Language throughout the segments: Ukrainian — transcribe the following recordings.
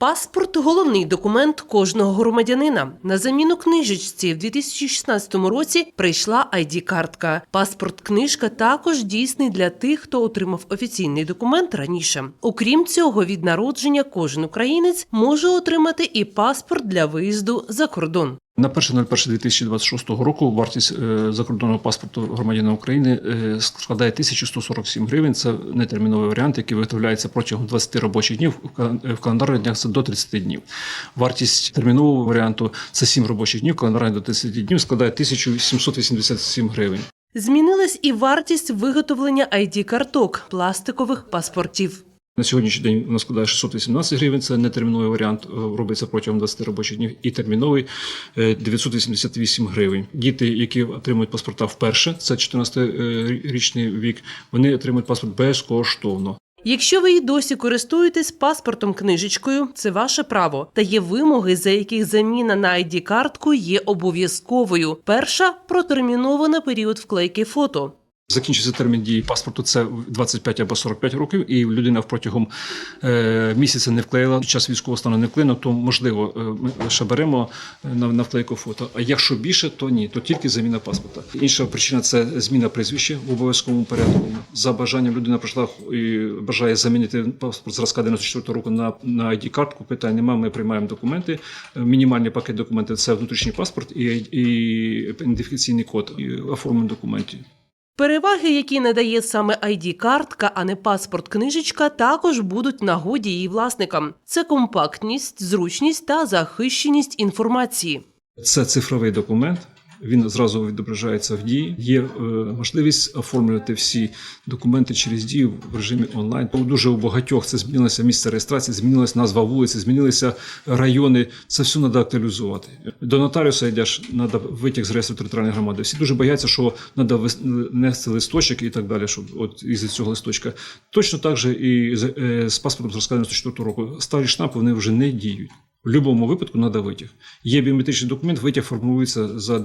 Паспорт головний документ кожного громадянина. На заміну книжечці в 2016 році прийшла id картка Паспорт-книжка також дійсний для тих, хто отримав офіційний документ раніше. Окрім цього, від народження кожен українець може отримати і паспорт для виїзду за кордон. На 1.01.2026 року вартість е, закордонного паспорту громадянина України е, складає 1147 гривень. Це нетерміновий варіант, який виготовляється протягом 20 робочих днів. В календарних днях це до 30 днів. Вартість термінового варіанту це 7 робочих днів, календарних до 30 днів складає 1787 гривень. Змінилась і вартість виготовлення id карток пластикових паспортів. На сьогоднішній день вона складає 618 гривень. Це нетерміновий варіант, е, робиться протягом 20 робочих днів, і терміновий е, 988 гривень. Діти, які отримують паспорта вперше, це 14-річний вік, вони отримують паспорт безкоштовно. Якщо ви й досі користуєтесь паспортом книжечкою, це ваше право. Та є вимоги, за яких заміна на id картку є обов'язковою. Перша протермінована період вклейки фото. Закінчиться термін дії паспорту це 25 або 45 років, і людина протягом е, місяця не вклеїла під час військового стану не вклеїла, то можливо е, ми лише беремо на, вклейку фото. А якщо більше, то ні, то тільки заміна паспорта. Інша причина це зміна прізвища в обов'язковому порядку. За бажанням людина прийшла і бажає замінити паспорт зразка 94 року на, на id картку Питань немає. Ми приймаємо документи. Мінімальний пакет документів це внутрішній паспорт і, і ідентифікаційний код і оформлення документів. Переваги, які надає саме id картка, а не паспорт книжечка, також будуть нагоді її власникам. Це компактність, зручність та захищеність інформації. Це цифровий документ. Він зразу відображається в дії. Є е, можливість оформлювати всі документи через дію в режимі онлайн. Дуже у багатьох це змінилося місце реєстрації, змінилася назва вулиці, змінилися райони. Це все треба актуалізувати. До нотаріуса йдеш, треба витяг з реєстру територіальної громади. Всі дуже бояться, що треба нести листочок і так далі, щоб от із цього листочка. Точно так же і з, е, з паспортом зразка 94 року. Старі штампи вони вже не діють. В будь-якому випадку треба витяг. Є біометричний документ, витяг формується за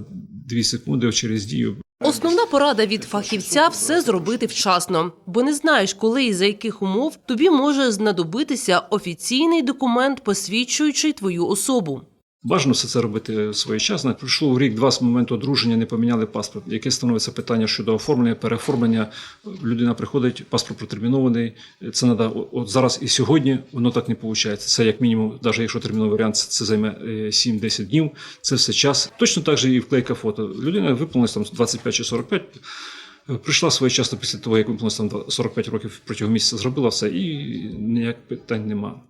2 секунди через дію. Основна порада від фахівця все зробити вчасно, бо не знаєш, коли і за яких умов тобі може знадобитися офіційний документ, посвідчуючий твою особу. Бажано все це робити своєчасно. Пройшло рік-два з моменту одруження, не поміняли паспорт. Яке становиться питання щодо оформлення, переоформлення. Людина приходить, паспорт протермінований. Це треба от зараз і сьогодні. Воно так не виходить. Це як мінімум, навіть якщо терміновий варіант, це- займе е, 7-10 днів. Це все час. Точно так же і вклейка фото. Людина виповнилась там 25 чи 45. е, Прийшла своєчасно після того, як виповнилось там 45 років протягом місяця, зробила все, і ніяк питань нема.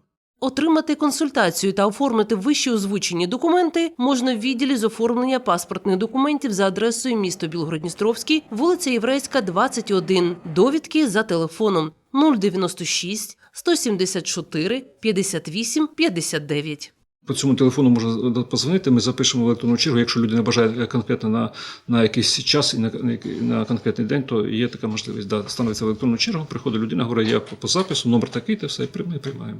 Отримати консультацію та оформити вище озвучені документи можна в відділі з оформлення паспортних документів за адресою місто Білгород-Дністровський, вулиця Єврейська, 21. Довідки за телефоном 096 174 58 59. По цьому телефону можна позвонити, ми запишемо електронну чергу. Якщо людина бажає конкретно на, на якийсь час і на, на, конкретний день, то є така можливість. Да, становиться електронну чергу, приходить людина, говорить, я по, запису, номер такий, та все, приймаємо.